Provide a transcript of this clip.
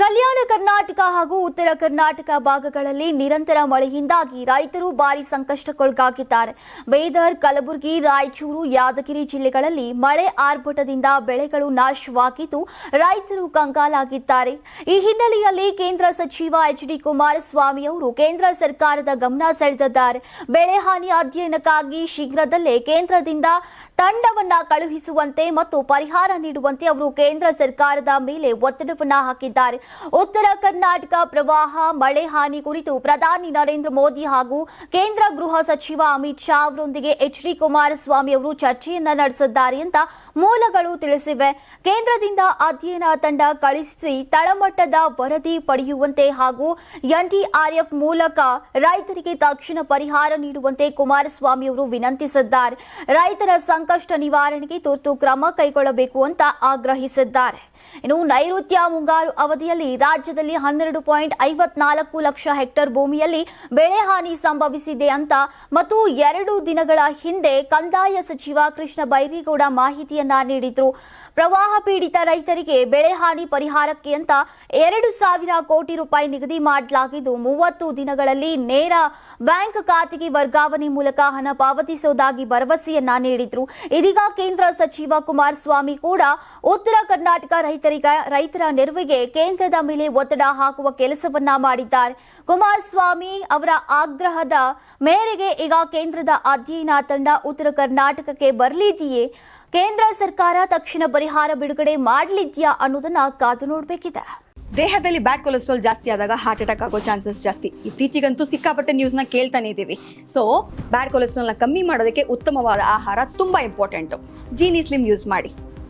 ಕಲ್ಯಾಣ ಕರ್ನಾಟಕ ಹಾಗೂ ಉತ್ತರ ಕರ್ನಾಟಕ ಭಾಗಗಳಲ್ಲಿ ನಿರಂತರ ಮಳೆಯಿಂದಾಗಿ ರೈತರು ಭಾರಿ ಸಂಕಷ್ಟಕ್ಕೊಳಗಾಗಿದ್ದಾರೆ. ಬೀದರ್, ಕಲಬುರಗಿ, ರಾಯಚೂರು, ಯಾದಗಿರಿ ಜಿಲ್ಲೆಗಳಲ್ಲಿ ಮಳೆ ಆರ್ಭಟದಿಂದ ಬೆಳೆಗಳು ನಾಶವಾಗಿದ್ದು ರೈತರು ಕಂಗಾಲಾಗಿದ್ದಾರೆ. ಈ ಹಿನ್ನೆಲೆಯಲ್ಲಿ ಕೇಂದ್ರ ಸಚಿವ ಎಚ್ ಡಿ ಕುಮಾರಸ್ವಾಮಿ ಅವರು ಕೇಂದ್ರ ಸರ್ಕಾರದ ಗಮನ ಸೆಳೆದಿದ್ದಾರೆ. ಬೆಳೆ ಹಾನಿ ಅಧ್ಯಯನಕ್ಕಾಗಿ ಶೀಘ್ರದಲ್ಲೇ ಕೇಂದ್ರದಿಂದ ತಂಡವನ್ನ ಕಳುಹಿಸುವಂತೆ ಮತ್ತು ಪರಿಹಾರ ನೀಡುವಂತೆ ಅವರು ಕೇಂದ್ರ ಸರ್ಕಾರದ ಮೇಲೆ ಒತ್ತಡವನ್ನ ಹಾಕಿದ್ದಾರೆ. ಉತ್ತರ ಕರ್ನಾಟಕ ಪ್ರವಾಹ, ಮಳೆ ಹಾನಿ ಕುರಿತು ಪ್ರಧಾನಿ ನರೇಂದ್ರ ಮೋದಿ ಹಾಗೂ ಕೇಂದ್ರ ಗೃಹ ಸಚಿವ ಅಮಿತ್ ಶಾ ಅವರೊಂದಿಗೆ ಎಚ್ ಡಿ ಕುಮಾರಸ್ವಾಮಿ ಅವರು ಚರ್ಚೆಯನ್ನ ನಡೆಸಿದ್ದಾರೆ ಅಂತ ಮೂಲಗಳು ತಿಳಿಸಿವೆ. ಕೇಂದ್ರದಿಂದ ಅಧ್ಯಯನ ತಂಡ ಕಳಿಸಿ ತಳಮಟ್ಟದ ವರದಿ ಪಡೆಯುವಂತೆ ಹಾಗೂ ಎನ್ಡಿಆರ್ಎಫ್ ಮೂಲಕ ರೈತರಿಗೆ ತಕ್ಷಣ ಪರಿಹಾರ ನೀಡುವಂತೆ ಕುಮಾರಸ್ವಾಮಿ ಅವರು ವಿನಂತಿಸಿದ್ದಾರೆ. ರೈತರ ಸಂಕಷ್ಟ ನಿವಾರಣೆಗೆ ತುರ್ತು ಕ್ರಮ ಕೈಗೊಳ್ಳಬೇಕು ಅಂತ ಆಗ್ರಹಿಸಿದ್ದಾರೆ. ಇನ್ನು ನೈಋತ್ಯ ಮುಂಗಾರು ಅವಧಿಯಲ್ಲಿ ರಾಜ್ಯದಲ್ಲಿ ಹನ್ನೆರಡು ಪಾಯಿಂಟ್ ಐವತ್ನಾಲ್ಕು ಲಕ್ಷ ಹೆಕ್ಟೇರ್ ಭೂಮಿಯಲ್ಲಿ ಬೆಳೆ ಹಾನಿ ಸಂಭವಿಸಿದೆ ಅಂತ ಮತ್ತು ಎರಡು ದಿನಗಳ ಹಿಂದೆ ಕಂದಾಯ ಸಚಿವ ಕೃಷ್ಣ ಬೈರೇಗೌಡ ಮಾಹಿತಿಯನ್ನ ನೀಡಿದ್ರು. ಪ್ರವಾಹ ಪೀಡಿತ ರೈತರಿಗೆ ಬೆಳೆ ಹಾನಿ ಪರಿಹಾರಕ್ಕೆ ಅಂತ ಎರಡು ಸಾವಿರ ಕೋಟಿ ರೂಪಾಯಿ ನಿಗದಿ ಮಾಡಲಾಗಿದ್ದು, ಮೂವತ್ತು ದಿನಗಳಲ್ಲಿ ನೇರ ಬ್ಯಾಂಕ್ ಖಾತೆಗೆ ವರ್ಗಾವಣೆ ಮೂಲಕ ಹಣ ಪಾವತಿಸುವುದಾಗಿ ಭರವಸೆಯನ್ನ ನೀಡಿದ್ರು. ಇದೀಗ ಕೇಂದ್ರ ಸಚಿವ ಕುಮಾರಸ್ವಾಮಿ ಕೂಡ ಉತ್ತರ ಕರ್ನಾಟಕ ರೈತರಿಗ ರೈತರ ನೆರವಿಗೆ ಕೇಂದ್ರದ ಮೇಲೆ ಒತ್ತಡ ಹಾಕುವ ಕೆಲಸವನ್ನ ಮಾಡಿದ್ದಾರೆ. ಕುಮಾರಸ್ವಾಮಿ ಅವರ ಆಗ್ರಹದ ಮೇರೆಗೆ ಈಗ ಕೇಂದ್ರದ ಅಧ್ಯಯನ ತಂಡ ಉತ್ತರ ಕರ್ನಾಟಕಕ್ಕೆ ಬರಲಿದೆಯೇ? ಕೇಂದ್ರ ಸರ್ಕಾರ ತಕ್ಷಣ ಪರಿಹಾರ ಬಿಡುಗಡೆ ಮಾಡಲಿದ್ಯಾ ಅನ್ನೋದನ್ನ ಕಾದು ನೋಡಬೇಕಿದೆ. ದೇಹದಲ್ಲಿ ಬ್ಯಾಡ್ ಕೊಲೆಸ್ಟ್ರಾಲ್ ಜಾಸ್ತಿ ಆದಾಗ ಹಾರ್ಟ್ ಅಟ್ಯಾಕ್ ಆಗೋ ಚಾನ್ಸಸ್ ಜಾಸ್ತಿ. ಇತ್ತೀಚೆಗಂತೂ ಸಿಕ್ಕಾಪಟ್ಟೆ ನ್ಯೂಸ್ನ ಕೇಳ್ತಾನೆ ಇದ್ದೀವಿ. ಸೊ ಬ್ಯಾಡ್ ಕೊಲೆಸ್ಟ್ರಾಲ್ನ ಕಮ್ಮಿ ಮಾಡೋದಕ್ಕೆ ಉತ್ತಮವಾದ ಆಹಾರ ತುಂಬ ಇಂಪಾರ್ಟೆಂಟು ಜೀನಿ ಸ್ಲಿಮ್ ಯೂಸ್ ಮಾಡಿ.